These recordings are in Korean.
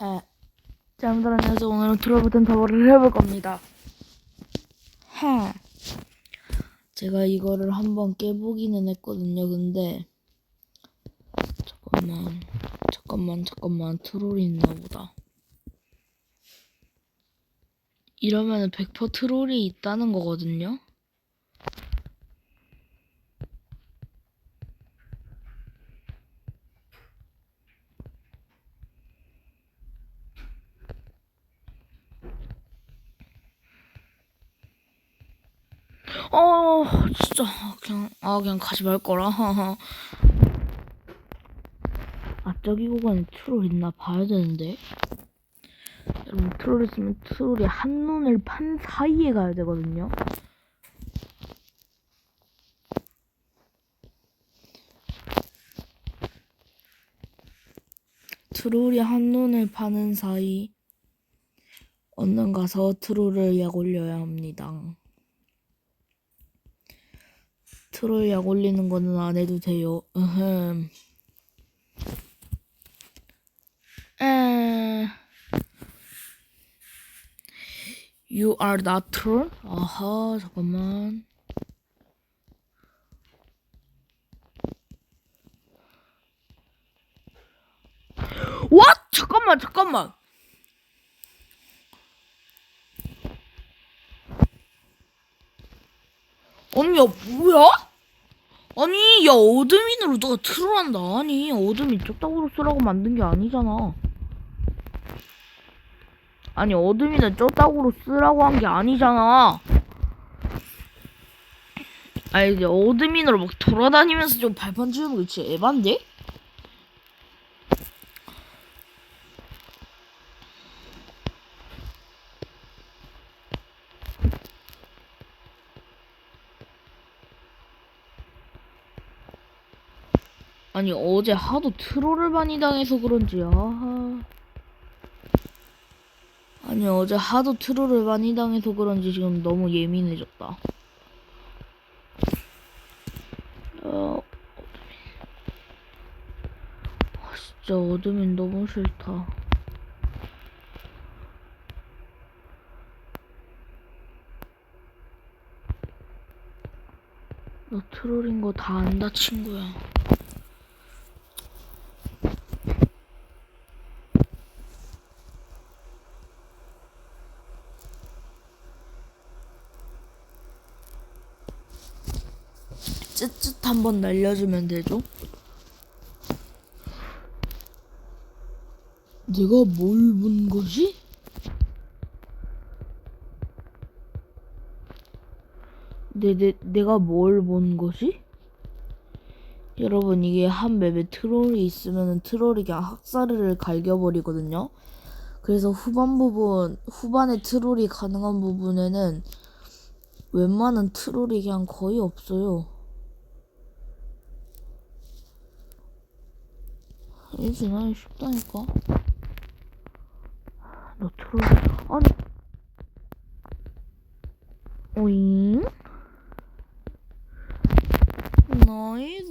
아, 자, 여러분들 안녕하세요. 오늘은 트러블 타워를 해볼 겁니다. 하. 제가 이거를 한번 깨보기는 했거든요. 근데 잠깐만, 잠깐만, 잠깐만 트롤이 있나 보다. 이러면은 100% 트롤이 있다는 거거든요. 어, 진짜 그냥 아 그냥 가지 말 거라. 아 저기 구간에 트롤 있나 봐야 되는데. 여러분 트롤 있으면 트롤이 한 눈을 판 사이에 가야 되거든요. 트롤이 한 눈을 파는 사이 얼른 가서 트롤을 약 올려야 합니다. 트롤 약 올리는 거는 안 해도 돼요. 으흠. 에... You are not troll? 아하, 잠깐만. What? 잠깐만, 잠깐만. 야, 뭐야? 아니, 야, 어드민으로 누가 트롤한다. 아니, 어드민 쪽다구로 쓰라고 만든 게 아니잖아. 아니, 어드민은 쪽다구로 쓰라고 한 게 아니잖아. 아니, 이제 어드민으로 막 돌아다니면서 좀 발판 치우는 거 진짜 에반데? 아니 어제 하도 트롤을 많이 당해서 그런지 아하. 아니 어제 하도 트롤을 많이 당해서 그런지 지금 너무 예민해졌다. 어, 아, 진짜 어둠이 너무 싫다. 너 트롤인 거 다 안다 친구야. 한번 날려주면 되죠? 내가 뭘 본 거지? 내, 내, 내가 뭘 본 거지? 여러분 이게 한 맵에 트롤이 있으면 트롤이 그냥 학살을 갈겨버리거든요 그래서 후반 부분 후반에 트롤이 가능한 부분에는 웬만한 트롤이 그냥 거의 없어요 이제 난 쉽다니까. 너 트롤 아니. 오잉? 나이스.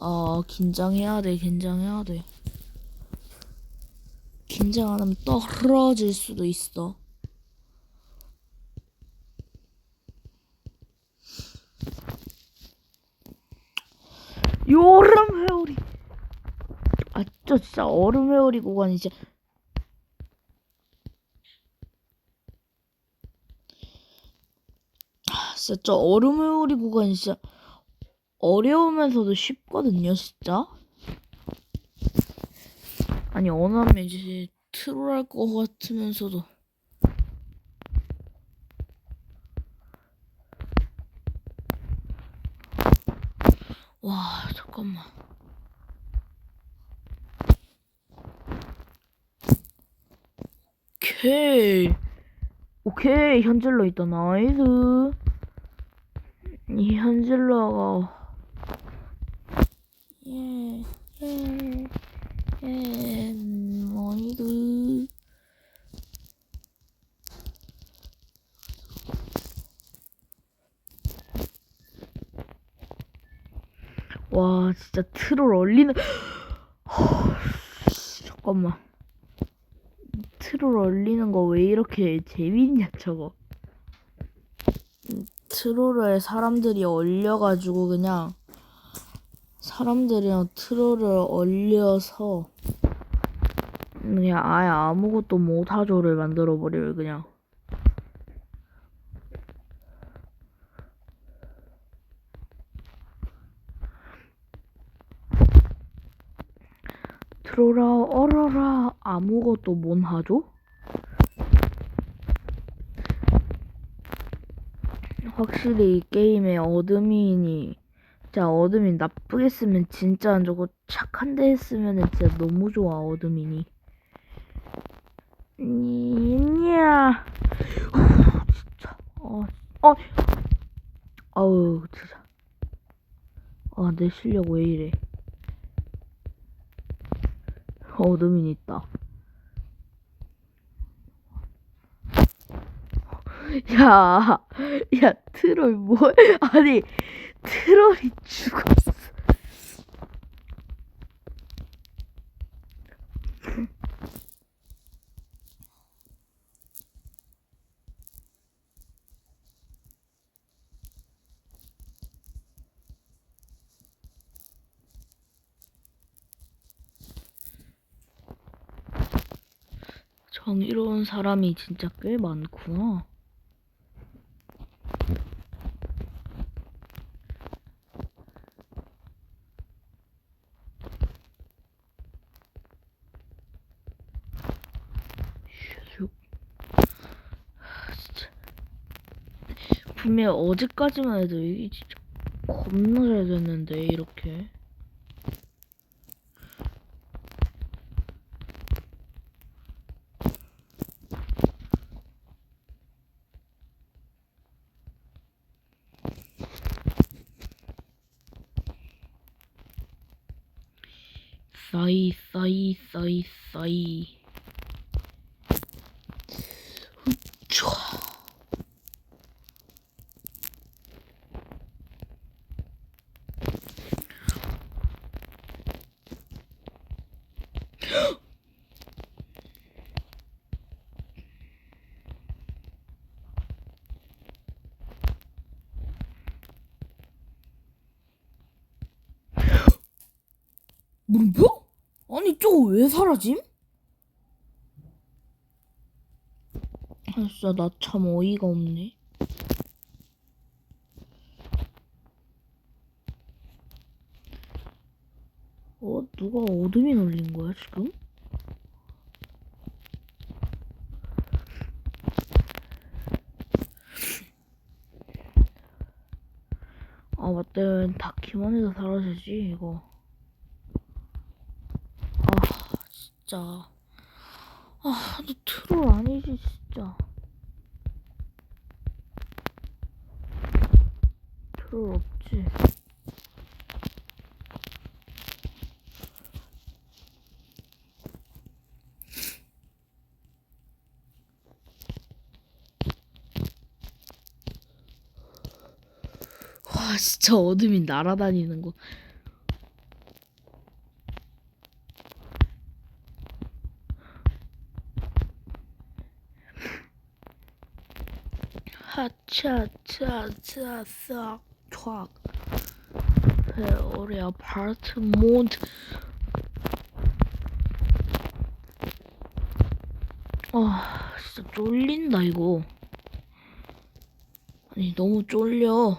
아 긴장해야 돼 긴장해야 돼. 긴장 안 하면 떨어질 수도 있어 여름 회오리 아, 저 진짜 얼음 회오리 구간이 진짜. 아, 진짜 저 얼음 회오리 구간이 진짜 어려우면서도 쉽거든요, 진짜. 아니, 어느 하면 이제 트롤할 것 같으면서도. 와, 잠깐만. 오케이. 오케이. 현질러 있다. 나이스. 이 현질러가. 예. 예. 예. 나이스. 와, 진짜 트롤 얼리는. 잠깐만. 트롤 얼리는 거 왜 이렇게 재밌냐 저거. 음, 트롤을 사람들이 얼려가지고 그냥 사람들이랑 트롤을 얼려서 그냥 아예 아무것도 못하죠를 만들어 버려요 그냥. 트롤아 얼어라 아무것도 못 하죠? 확실히 이 게임에 어드민이 진짜 어드민 나쁘게 쓰면 진짜 안 좋고 착한데 했으면 진짜 너무 좋아 어드민이. 니냐 진짜. 어, 어 아우 진짜. 아 내 실력 왜 이래. 어드민 있다 야, 야, 트롤 뭐, 아니, 트롤이 죽었어. 정의로운 사람이 진짜 꽤 많구나. 진짜. 분명 어제까지만 해도 이게 진짜 겁나 잘 됐는데 이렇게. 싸이 싸이 싸이 싸이. 좋아. 물 저거 왜 사라짐? 아 진짜 나 참 어이가 없네. 어 누가 어둠이 놀린 거야 지금? 아 맞다 해도 사라지지 이거. 아 진짜. 아 너 트롤 아니지 진짜. 트롤 없지. 와 진짜 어둠이 날아다니는 거 하차차차차 촥 우리 아파트먼트 아 진짜 쫄린다 이거. 아니 너무 쫄려.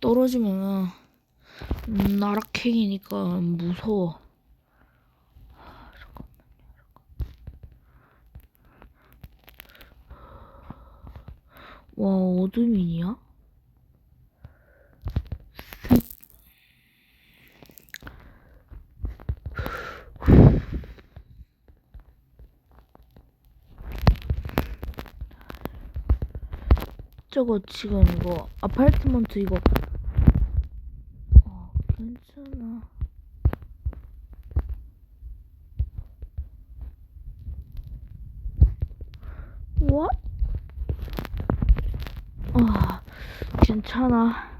떨어지면 음, 나락행이니까 무서워 아, 잠깐만요, 잠깐. 와 어둠이냐? 저거 지금 이거 아파트먼트 이거 어 괜찮아 What? 아 괜찮아.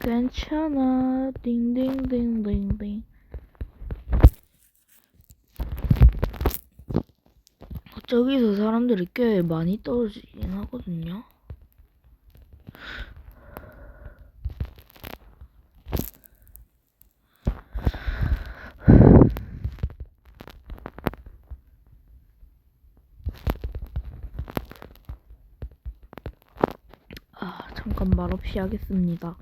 꽤 괜찮아. 띵띵띵띵띵 저기서 사람들이 꽤 많이 떨어지긴 하거든요 아 잠깐 말없이 하겠습니다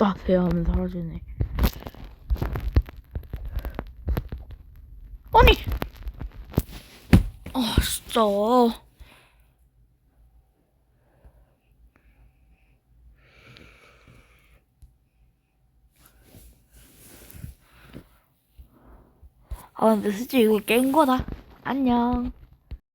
따세요 하면 사라지네. 아니! 아 진짜. 아 근데 솔직히 이거 깬 거다. 안녕